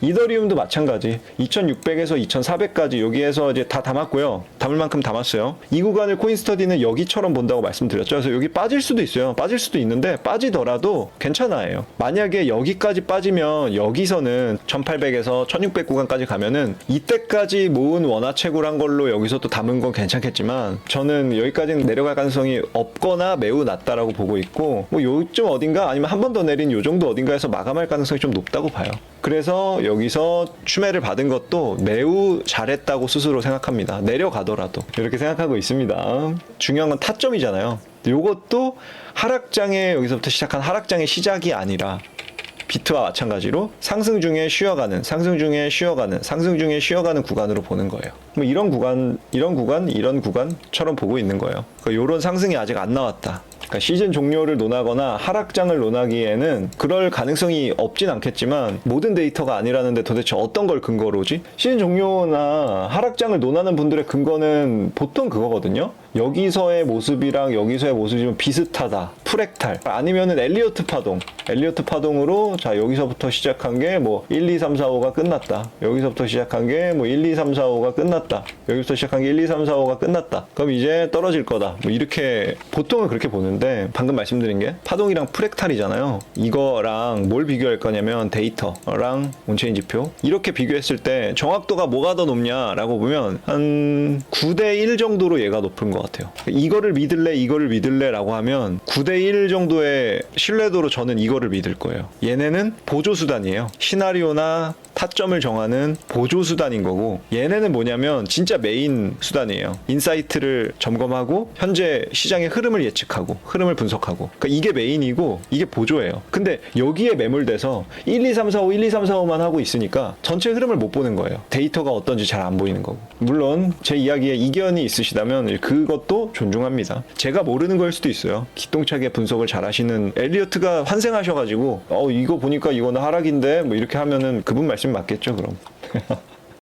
이더리움도 마찬가지. 2600에서 2400까지 여기에서 이제 다 담았고요. 담을 만큼 담았어요. 이 구간을 코인스터디는 여기처럼 본다고 말씀드렸죠. 그래서 여기 빠질 수도 있어요. 빠질 수도 있는데 빠지더라도 괜찮아요. 만약에 여기까지 빠지면 여기서는 1800에서 1600 구간까지 가면은 이때까지 모은 원화채굴한 걸로 여기서 또 담은 건 괜찮겠지만 저는 여기까지는 내려갈 가능성이 없거나 매우 낮다라고 보고 있고 뭐 요쯤 어딘가 아니면 한 번 더 내린 요 정도 어딘가에서 마감할 가능성이 좀 높다고 봐요. 그래서 여기서 추매를 받은 것도 매우 잘했다고 스스로 생각합니다. 내려가더라도 이렇게 생각하고 있습니다. 중요한 건 타점이잖아요. 요것도 하락장의 여기서부터 시작한 하락장의 시작이 아니라 비트와 마찬가지로 상승 중에 쉬어가는, 상승 중에 쉬어가는, 상승 중에 쉬어가는 구간으로 보는 거예요. 뭐 이런 구간, 이런 구간, 이런 구간처럼 보고 있는 거예요. 그러니까 이런 상승이 아직 안 나왔다. 그러니까 시즌 종료를 논하거나 하락장을 논하기에는 그럴 가능성이 없진 않겠지만 모든 데이터가 아니라는데 도대체 어떤 걸 근거로지? 시즌 종료나 하락장을 논하는 분들의 근거는 보통 그거거든요. 여기서의 모습이랑 여기서의 모습이 좀 비슷하다. 프랙탈. 아니면은 엘리어트 파동. 엘리어트 파동으로 자, 여기서부터 시작한 게 뭐 1, 2, 3, 4, 5가 끝났다. 여기서부터 시작한 게 뭐 1, 2, 3, 4, 5가 끝났다. 여기부터 시작한 게 1, 2, 3, 4, 5가 끝났다. 그럼 이제 떨어질 거다. 뭐 이렇게 보통은 그렇게 보는데 방금 말씀드린 게 파동이랑 프랙탈이잖아요. 이거랑 뭘 비교할 거냐면 데이터랑 온체인 지표 이렇게 비교했을 때 정확도가 뭐가 더 높냐라고 보면 한 9대 1 정도로 얘가 높은 것 같아요. 이거를 믿을래 이거를 믿을래라고 하면 9대 1 정도의 신뢰도로 저는 이거를 믿을 거예요. 얘네는 보조 수단이에요. 시나리오나 타점을 정하는 보조 수단인 거고 얘네는 뭐냐면 진짜 메인 수단이에요. 인사이트를 점검하고 현재 시장의 흐름을 예측하고 흐름을 분석하고 그러니까 이게 메인이고 이게 보조예요. 근데 여기에 매몰돼서 1, 2, 3, 4, 5, 1, 2, 3, 4, 5만 하고 있으니까 전체 흐름을 못 보는 거예요. 데이터가 어떤지 잘 안 보이는 거고. 물론 제 이야기에 이견이 있으시다면 그 것도 존중합니다. 제가 모르는 걸 수도 있어요. 기똥차게 분석을 잘 하시는 엘리어트가 환생하셔가지고 어 이거 보니까 이거는 하락인데 뭐 이렇게 하면은 그분 말씀 맞겠죠 그럼.